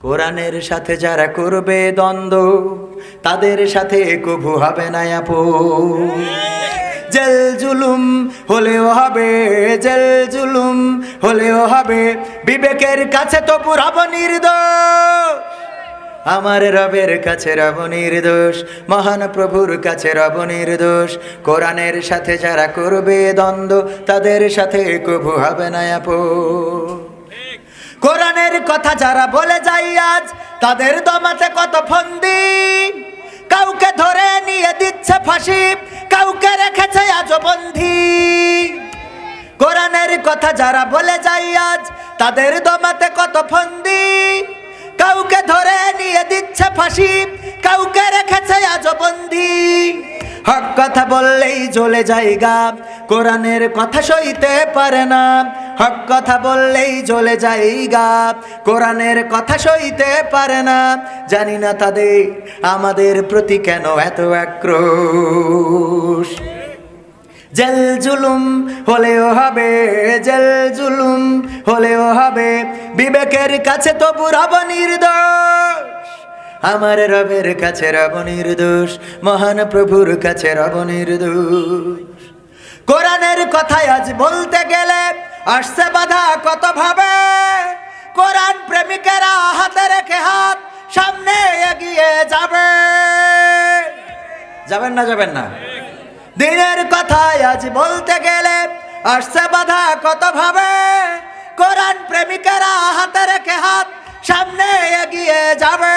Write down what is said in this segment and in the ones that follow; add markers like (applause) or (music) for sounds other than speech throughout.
কোরআনের সাথে যারা করবে দ্বন্দ্ব, তাদের সাথে কভু হবে না আপু। জেল জুলুম হলেও হবে, জেল জুলুম হলেও হবে, বিবেকের কাছে তো পুরাব নির্দোষ। আমার রবের কাছে রব নির্দোষ, মহান প্রভুর কাছে রব নির্দোষ। কোরআনের সাথে যারা করবে দ্বন্দ্ব, তাদের সাথে কভু হবে না আপু। কোরআনের কথা যারা বলে যাই আজ, তাদের দমাতে কত ফন্দি। কাউকে ধরে নিয়ে দিচ্ছে ফাঁসি, কাউকে রেখেছে আজ বন্ধি কোরআনের কথা যারা বলে যাই আজ, তাদের দমাতে কত ফন্দি। কাউকে ধরে নিয়ে দিচ্ছে ফাঁসি, কাউকে রেখেছে আজ বন্ধি হক কথা বললেই জ্বলে যায় গা কোরআনের কথা সইতে পারে না। হক কথা বললেই জ্বলে যায় গা কোরআনের কথা সইতে পারে না। জানি না তাদের, আমাদের প্রতি কেন এত আক্রোশ। জেল জুলুম হলেও হবে, জেল জুলুম হলেও হবে। বিবেকের কাছে তো রব নির্দোষ। আমার রবের কাছে রব নির্দোষ, মহান প্রভুর কাছে রব নির্দোষ। কোরআনের কথায় আজ বলতে গেলে আসছে বাধা কত ভাবে কোরআন প্রেমিকেরা হাতে রেখে হাত সামনে এগিয়ে যাবে। যাবেন না যাবেন না। দিনের কথায় আজ বলতে গেলে আসছে বাধা কত ভাবে কোরআন প্রেমিকেরা হাতে রেখে হাত সামনে এগিয়ে যাবে।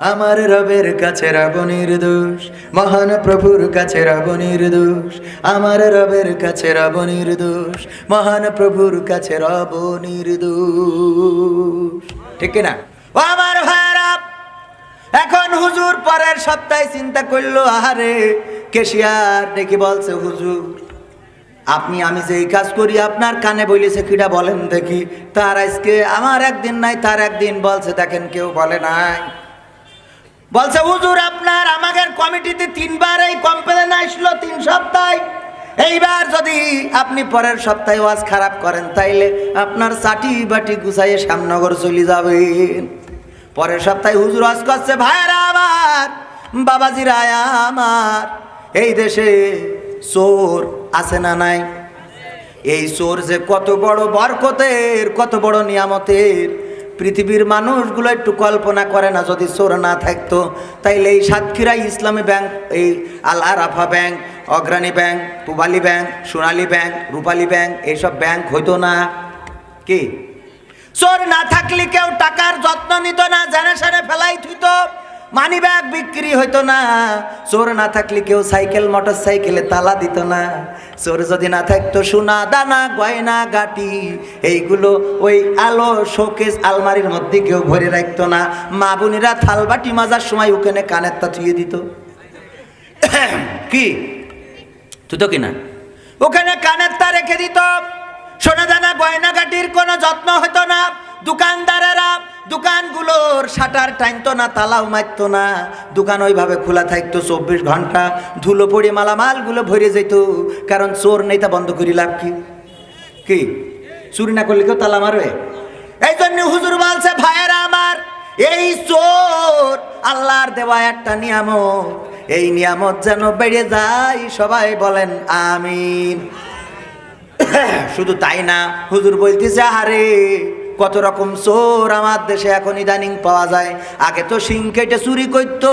আমার রবের কাছে রব নির্দোষ মহান প্রভুর কাছে রব নির্দোষ আমার রবের কাছে রব নির্দোষ মহান প্রভুর কাছে রব নির্দোষ ঠিক না ও আমার ভাইরা এখন হুজুর পরের সপ্তাহে চিন্তা করল, আহারে, কেশিয়ার দেখি বলছে হুজুর, আপনি, আমি যেই কাজ করি, আপনার কানে বলেছে কিটা বলেন দেখি, তার আজকে আমার একদিন নাই, তার একদিন বলছে, দেখেন কেউ বলে নাই। বলছে, হুজুর, আপনার আমাদের কমিটিতে তিনবার এই কমপ্লেন আসলো, তিন সপ্তাহ। এইবার যদি আপনি পরের সপ্তাহে ওয়াজ খারাপ করেন, তাইলে আপনার চাটি বাটি গুছাইয়ে শ্যামনগর চলে যাবেন। পরের সপ্তাহে হুজুর ওয়াজ করছে ভাইরা আমার, বাবাজিরা আমার, এই দেশে চোর আছে না নাই? এই চোর যে কত বড় বরকতের, কত বড় নিয়ামতের পৃথিবীর মানুষগুলো একটু কল্পনা করে না, যদি চোর না থাকতো, তাইলে এই সাতক্ষীরা ইসলামী ব্যাংক, এই Al Arafah bank, Agrani bank, Pubali bank, Sonali bank, Rupali bank এইসব ব্যাংক হইতো না। কি? চোর না থাকলে কেউ টাকার যত্ন নিত না জানে সারে ফেলাই থুইত মানি ব্যাগ বিক্রি হইতো না। চোর না থাকলে কেউ সাইকেল মোটর সাইকেলে তালা দিত না। চোর যদি না থাকতো, সোনা, দানা, গয়না, গাটি, এইগুলো ওই আলো শোকেস আলমারির মধ্যে কেউ ভরে রাখতো না। মা বোনেরা থালবাটি মাজার সময় ওখানে কানের তা থুয়ে দিত। কি? তুই তো কিনা ওখানে কানের তা রেখে দিত। সোনা, দানা, গয়না, গাটির কোনো যত্ন হতো না। দোকানদারেরা দোকানগুলোর শাটার টাইনতো না, তালাও মারতো না। দোকান ওইভাবে খোলা থাকতো চব্বিশ ঘণ্টা। ধুলো পড়ে মালামালগুলো ভরে যেত, কারণ চোর নেই তা বন্ধ করি লাভ কি? কি? চুরি না করলে কেউ তালা মারবে? এই জন্য হুজুর বলছে, ভাইয়েরা আমার, এই চোর আল্লাহর দেওয়া একটা নিয়ামত। এই নিয়ামত যেন বেড়ে যায়, সবাই বলেন আমিন। (coughs) শুধু তাই না, হুজুর বলতেছে আরে কত রকম চোর আমার দেশে এখন ইদানিং পাওয়া যায়। আগে তো সিং কেটে চুরি করতো,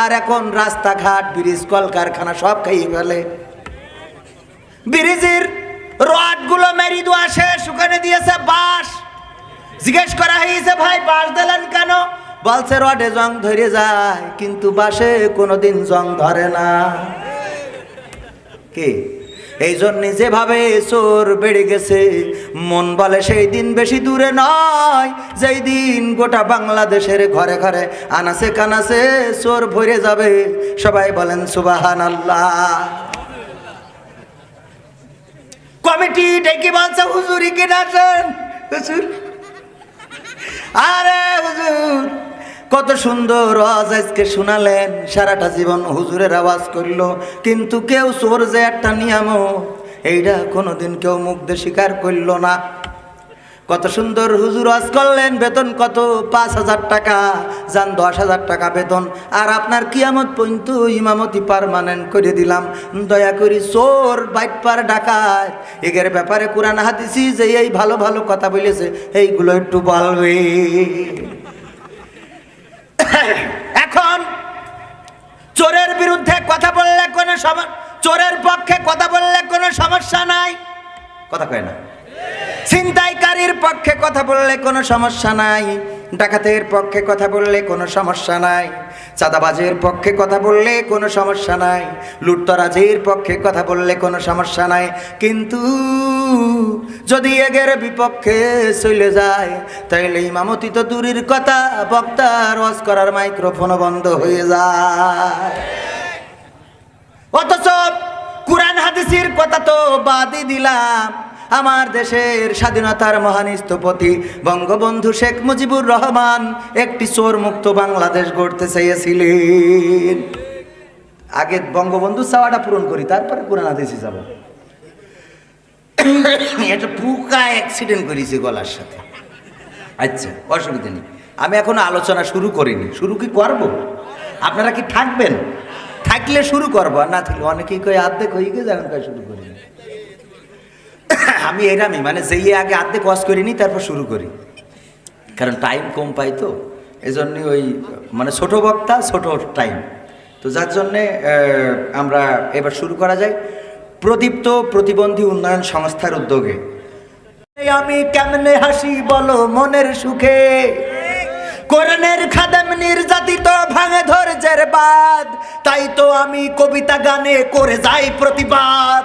আর এখন রাস্তাঘাট, ব্রিজ, কলকারখানা সব খাইয়ে ফেলে। ব্রিজের রডগুলো মেরি দেওয়া শেষ, ওখানে দিয়েছে বাঁশ। জিজ্ঞেস করা হয়েছে, ভাই, বাঁশ দিলেন কেন? বলছে, রডে জং ধরে যায়, কিন্তু বাসে কোনোদিন জং ধরে না। কি? এই জন্যে যেভাবে চোর বেড়ে গেছে, মন বলে সেই দিন বেশি দূরে নয়। যেই দিন গোটা বাংলাদেশের ঘরে ঘরে আনাসে কানাসে চোর ভরে যাবে, সবাই বলেন সুবাহান আল্লাহ কমিটি ডেকে বলছে, হুজুরি কিনা হুজুর, আরে হুজুর কত সুন্দর আওয়াজ আজকে শোনালেন, সারাটা জীবন হুজুরের আওয়াজ করল, কিন্তু কেউ চোর যে একটা নিয়ামত এইটা কোনোদিন কেউ দিয়ে স্বীকার করল না। কত সুন্দর হুজুর আজ করলেন, বেতন কত? পাঁচ হাজার টাকা, যান দশ হাজার টাকা বেতন। আর আপনার কিয়ামত পর্যন্ত ইমামতি পারমানেন্ট করে দিলাম। দয়া করি চোর বাইট পার ডাকাত, এগের ব্যাপারে কোরআন হাদিসি যে এই ভালো ভালো কথা বলেছে, এইগুলো একটু বলবে। (coughs) এখন চোরের বিরুদ্ধে কথা বললে কোনো চোরের পক্ষে কথা বললে কোনো সমস্যা নাই। কথা কয় না। ছিনতাইকারীর পক্ষে কথা বললে কোনো সমস্যা নাই। ডাকাতের পক্ষে কথা বললে কোনো সমস্যা নাই, চাঁদাবাজের পক্ষে কথা বললে কোনো সমস্যা নাই, লুটতরাজের পক্ষে কথা বললে কোনো সমস্যা নাই। কিন্তু যদি এগের বিপক্ষে চলে যায়, তাইলে ইমামতি তো দূরের কথা বক্তা রস করার মাইক্রোফোনও বন্ধ হয়ে যায়। অথচ কোরআন, হাদিসের কথা তো বাদই দিলাম। আমার দেশের স্বাধীনতার মহান স্থপতি বঙ্গবন্ধু শেখ মুজিবুর রহমান একটি চোর মুক্ত বাংলাদেশ গড়তে চেয়েছিলেন। আগে বঙ্গবন্ধু চাওয়াটা পূরণ করি, তারপরে কোরআন হাদিসে যাব। এটা পুকা অ্যাক্সিডেন্ট করেছি গলার সাথে। আচ্ছা অসুবিধা নেই। আমি এখনও আলোচনা শুরু করিনি। শুরু কি করব? আপনারা কি থাকবেন? থাকলে শুরু করব না থাকলে অনেকেই কই আর্ধেক হয়ে গেছে এখন শুরু করিনি (coughs) আমি এরামই মানে যেই আগে আর্ধেক ওয়াশ করিনি, তারপর শুরু করি। কারণ টাইম কম পাই তো এই জন্যে ওই মানে ছোট বক্তা, ছোট টাইম তো যার জন্যে আমরা এবার শুরু করা যায়। প্রদীপ্ত প্রতিবন্ধী উন্নয়ন সংস্থার উদ্যোগে। আমি কেমনে হাসি বলো মনের সুখে? কোরআনের খাদেম নির্যাতিত ভাঙে ধৈর্যের বাদ তাই তো আমি কবিতা গানে করে যাই প্রতিবাদ।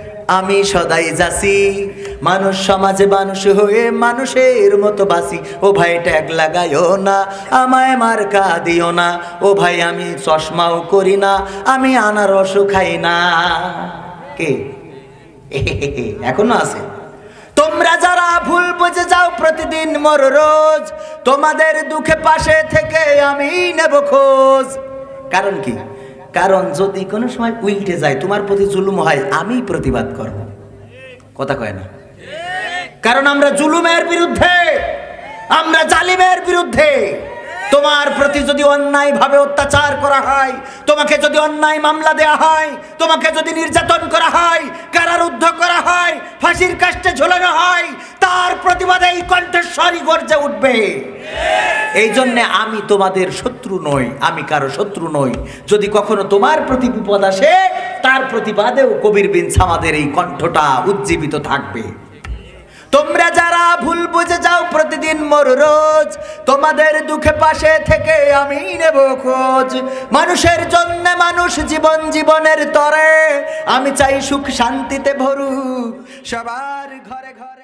আমি সদাই যাসি। মানুষ সমাজে মানুষ হয়ে মানুষের মতো বাসি। ও ভাই, ট্যাগ লাগাইও না, আমায় মার্কা দিও না। ও ভাই, আমি চশমাও করি না, আমি আনারসও খাই না। কে? (laughs) এখনও আছে। তোমরা যারা ভুল বুঝে যাও প্রতিদিন মোর রোজ, তোমাদের দুঃখে পাশে থেকে আমি নেব খোঁজ। কারণ কি? কারণ যদি কোনো সময় উল্টে যায়, তোমার প্রতি জুলুম হয় আমি প্রতিবাদ করব। কথা কয় না? কারণ আমরা জুলুমের বিরুদ্ধে, আমরা জালিমের বিরুদ্ধে। তোমার প্রতি যদি অন্যায় ভাবে অত্যাচার করা হয়, তোমাকে যদি অন্যায় মামলা দেয়া হয়, তোমাকে যদি নির্যাতন করা হয়, কারারুদ্ধ করা হয়, ফাঁসির কাষ্টে ঝোলানো হয়, তার প্রতিবাদে এই কণ্ঠস্বরই গর্জে উঠবে। এই জন্যে আমি তোমাদের শত্রু নই, আমি কারও শত্রু নই। যদি কখনো তোমার প্রতি বিপদ আসে, তার প্রতিবাদেও কবির বিনস আমাদের এই কণ্ঠটা উজ্জীবিত থাকবে। তোমরা যারা ভুল বুঝে যাও প্রতিদিন মোর রোজ, তোমাদের দুঃখে পাশে থেকে আমি নেব খোঁজ। মানুষের জন্য মানুষ জীবন জীবনের তরে, আমি চাই সুখ শান্তিতে ভরু সবার ঘরে ঘরে